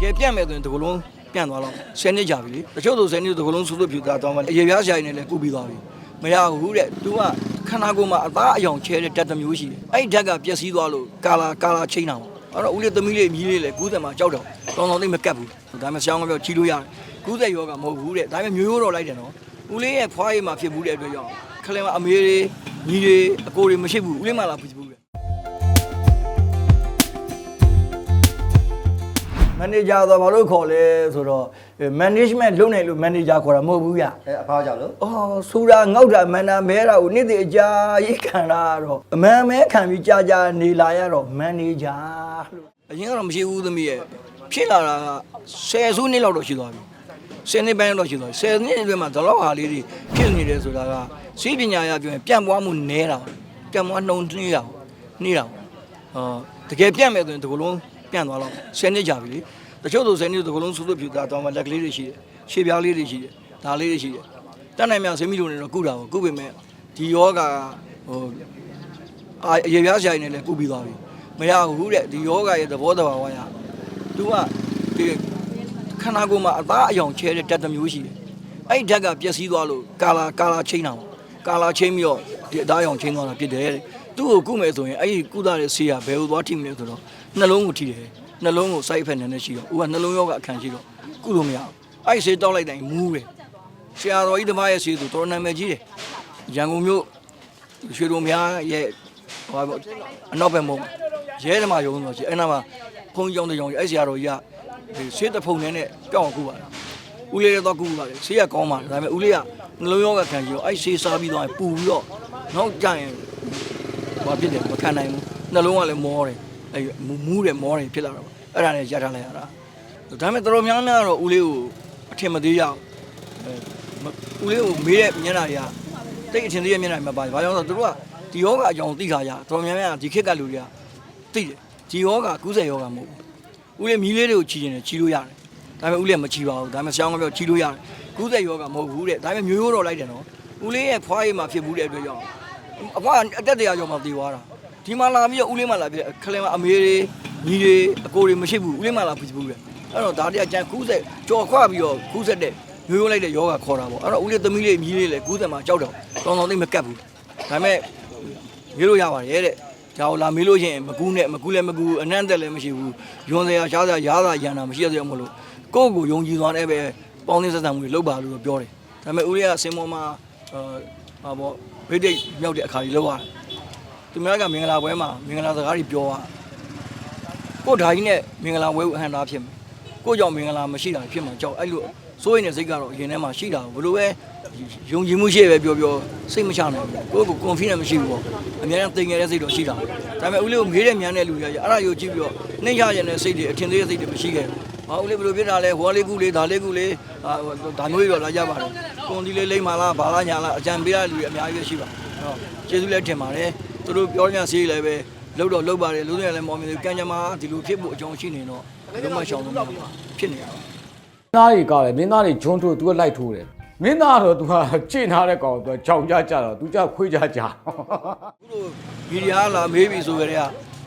ကယ်ပြန့်မယ်ဆိုရင်ဒီကလုံးပြန့်သွားတော့10နှစ်ကြာပြီလေတချို့ဆို10နှစ်ဒီကလုံးဆူလို့ဖြူသားသွားမှအရေပြားဆိုင်နေလဲကုပြီးသွားပြီမရဘူးတဲ့ तू ကခန္ဓာကိုယ်မှာအသားအယောင်ချဲတဲ့ဓာတ်တစ်မျိုးရှိတယ်အဲ့ဒီဓာတ်ကပျက်စီးသွားလို့ကာလာကာလာချိန်တာပေါ့အဲ့တော့ဦးလေးသမီးလေးမြည်လေးလဲကူးတယ်မှာကြောက်တော့တောင်းတောင်းသိမကတ်ဘူးဒါပေမဲ့ဆောင်းကပြောချီလို့ရတယ်ကူးတဲ့ယောဂမဟုတ်ဘူးတဲ့ဒါပေမဲ့မျိုးရိုးတော့လိုက်တယ်နော်ဦးလေးရဲ့ဖွားရည်မှာဖြစ်ဘူးတဲ့အတွက်ကြောင့်ခလင်မအမေတွေညီတွေအကိုတွေမရှိဘူးဦးလေးမှလာဖြစ်ဘူး မန်နေဂျာဆိုဘာလို့ခေါ်လဲဆိုတော့ management လုပ်နေလို့ manager ခေါ်တာမဟုတ်ဘူးဗျ။အဲအဖေကြောင့်လို့အော်ဆူရာငေါက်တာမန်နာမဲတာကိုနေ့တည်းအကြာကြီးခံတာကတော့အမှန်မဲခံပြီးကြာကြာနေလာရတော့ manager လို့အရင်ကတော့မရှိဘူးသမီးရဲ့ဖြစ်လာတာက10စုနှစ်လောက်တော့ရှိသွားပြီ10နှစ်ပိုင်းတော့ရှိသွားပြီ10နှစ်အတွင်းမှာဒီလောက်ဟာလေးတွေဖြစ်နေတယ်ဆိုတာကစီးပညာရပြောရင်ပြန့်ပွားမှုနည်းတာပြန့်ပွားနှုံနှီးတာနှီးတာအော် တကယ်ပြန့်မယ်ဆိုရင်ဒီကလုံးပြန့်သွားတော့10နှစ်ကြာပြီလေတချို့ဆို10နှစ်ဒီကလုံးဆူလို့ဖြူသားတော့မှလက်ကလေးတွေရှိတယ်ရှေ့ပြားလေးတွေရှိတယ်ဒါလေးတွေရှိတယ်တတ်နိုင်မြဆေးမီလိုနေတော့ကုတာပေါ့ကုပေမဲ့ဒီယောဂါဟိုအာအရေပြားဆိုင်နေလဲကုပြီးသွားပြီမရဘူးတဲ့ဒီယောဂါရဲ့သဘောတဘာဝရ तू ကဒီခန္ဓာကိုယ်မှာအသားအယောင်ချဲတဲ့ဓာတ်တစ်မျိုးရှိတယ်အဲ့ဒီဓာတ်ကပျက်စီးသွားလို့ကာလာကာလာချိန်တာပေါ့ကာလာချိန်ပြီးတော့ဒီအသားအယောင်ချိန်သွားတာဖြစ်တယ်တဲ့ သူ့ကိုကုမယ်ဆိုရင်အဲ့ဒီကုသတဲ့ဆေးကဘယ်လိုသွားထိမလဲဆိုတော့နှလုံးကိုထိတယ်နှလုံးကို side effect နည်းနည်းရှိတော့ဦးကနှလုံးယောဂအခန့်ရှိတော့ကုလို့မရဘူးအဲ့ဒီဆေးတောက်လိုက်တိုင်းမူးတယ်ဆရာတော်ကြီးတမရဲ့စီသူတော်နာမည်ကြီးတယ်ရန်ကုန်မြို့ရွှေတော်များရဲ့ဟိုပါအနောက်ဘက်မုံရဲဓမ္မယုံဆိုရှိအဲ့နာမှာဖုန်းကြောင်းတကြောင်ကြီးအဲ့ဆရာတော်ကြီးကဒီဆေးတဖုံနဲ့နဲ့ကြောက်အောင်ကူပါလားဦးလေးတော့ကူပါလေဆေးကကောင်းပါဒါပေမဲ့ဦးလေးကနှလုံးရောဂါခံကြည့်တော့အဲ့ဆေးစားပြီးတော့ပူပြီးတော့နောက်ကြရင် ဘာဖြစ်တယ်မခံနိုင်ဘူးနှလုံးကလည်းမောတယ်အဲ့မူမူးတယ်မောတယ်ဖြစ်လာတော့အဲ့ဒါနဲ့ရထားလိုက်ရတာဒါပေမဲ့တော်တော်များများတော့ဦးလေးကိုအထင်မသေးရဘူးဦးလေးကိုမေးတဲ့မျက်နှာတွေကတိတ်အထင်သေးတဲ့မျက်နှာတွေမှာပါတယ်။ဘာကြောင့်လဲဆိုတော့သူတို့ကဒီယောဂအကြောင်းသိခါကြတော်များများဒီခေတ်ကလူတွေကသိတယ်။ဒီယောဂကုသယောဂမဟုတ်ဘူး။ဦးလေးမီးလေးတွေကိုချီနေတယ်ချီလို့ရတယ်။ဒါပေမဲ့ဦးလေးကမချီပါဘူး။ဒါပေမဲ့ဆောင်းကပြောချီလို့ရတယ်။ကုသယောဂမဟုတ်ဘူးတဲ့။ဒါပေမဲ့မျိုးရိုးတော့လိုက်တယ်နော်။ဦးလေးရဲ့ဖွားရည်မှာဖြစ်ဘူးတဲ့အတွက်ကြောင့် အဖွားအတက်တရားကြောင့်မှတည်သွားတာ။ဒီမှာလာပြီးတော့ဦးလေးမှလာပြီးခလင်မအမေတွေညီတွေအကိုတွေမရှိဘူးဦးလေးမှလာဖြစ်ဘူးတဲ့။အဲ့တော့ဒါတည်းကကြံကုသကြော်ခွပြီးတော့ကုသတဲ့မျိုးရိုးလိုက်တဲ့ယောဂခေါ်တာပေါ့အဲ့တော့ဦးလေးသမီးလေးမြည်လေးလည်းကူးတယ်မှာကြောက်တော့တောင်းတောင်းသိမကတ်ဘူးဒါပေမဲ့မေးလို့ရပါတယ်တဲ့ဒါကိုလာမေးလို့ရှိရင်မကူးနဲ့မကူးလည်းမကူးအနံ့တက်လည်းမရှိဘူးယွန်စရာရှားစရာရားစရာရန်တာမရှိရသေးဘူးမလို့ကိုယ့်ကိုယုံကြည်သွားတဲ့ပဲပေါင်းသင်းဆက်ဆံမှုတွေလုပ်ပါလို့တော့ပြောတယ်ဒါပေမဲ့ဦးလေးကစင်မောမှာအာ ဟာပေါ့ဗိတ်တိတ်မြောက်တဲ့အခါကြီးလောက်ရတယ်သူများကမင်္ဂလာပွဲမှာမင်္ဂလာစကားတွေပြောတာကို့ဓာကြီးနဲ့မင်္ဂလာပွဲကိုအဟံသားဖြစ်မယ်ကို့ကြောင့်မင်္ဂလာမရှိတာဖြစ်မှာကြောက်အဲ့လိုစိုးရင်တဲ့စိတ်ကတော့အရင်ထဲမှာရှိတာဘလို့ပဲယုံကြည်မှုရှိရပဲပြောပြောစိတ်မချနိုင်ဘူးကိုယ့်ကို confidence မရှိဘူးပေါ့အများနဲ့တင်ငယ်တဲ့စိတ်တော့ရှိတာဒါပေမဲ့ဦးလေးကိုမေးတဲ့မြန်တဲ့လူကြီးကအဲ့ဒါယုံကြည်ပြီးတော့နှိမ့်ချရတဲ့စိတ်တွေအထင်သေးတဲ့စိတ်တွေမရှိခဲ့ဘူး ဟာဦးလေးဘယ်လိုဖြစ်တာလဲဟောလေးကူလေးဒါလေးကူလေးဒါမျိုးတွေတော့လာကြပါတယ်ကွန်ဒီလေးလိမ့်ပါလားဘာလားညာလားအကြံပေးရတဲ့လူတွေအများကြီးရှိပါဟောကျေးဇူးလည်းတင်ပါတယ်သူတို့ပြောညာဆေးလည်းပဲလောက်တော့လောက်ပါတယ်လို့လည်းမော်မြင်ကံကြမ္မာဒီလိုဖြစ်ဖို့အကြောင်းရှိနေတော့ဘယ်မှရှောင်လို့မရဘူးဖြစ်နေရတော့ မင်းသားတွေကလည်းမင်းသားတွေဂျွန်းထိုး तू ကလိုက်ထိုးတယ်မင်းသားတော့ तू ကကြင့်ထားတဲ့ကောင် तू ကြောင်ကြကြတော့ तू ကြခွေးကြကြ အခုလိုမီဒီယာလာမေးပြီဆိုကြတဲ့က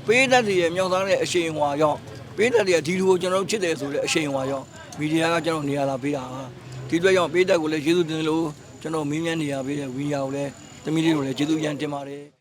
ပေးတတ်တွေရဲ့မြောက်သားတဲ့အရှိန်ဟွာရောက် ပေးတတ်တွေကဒီလိုကိုကျွန်တော်တို့ချစ်တယ်ဆိုတဲ့အရှိန်ဟွာရောက်မီဒီယာကကျွန်တော်နေရာလာပေးတာပါဒီအတွက်ကြောင့်ပေးတတ်ကိုလည်းကျေးဇူးတင်လို့ကျွန်တော်မင်းမြန်းနေရာပေးတဲ့ဝီဒီယိုကိုလည်းသမီးလေးတို့လည်းကျေးဇူးပြန်တင်ပါတယ်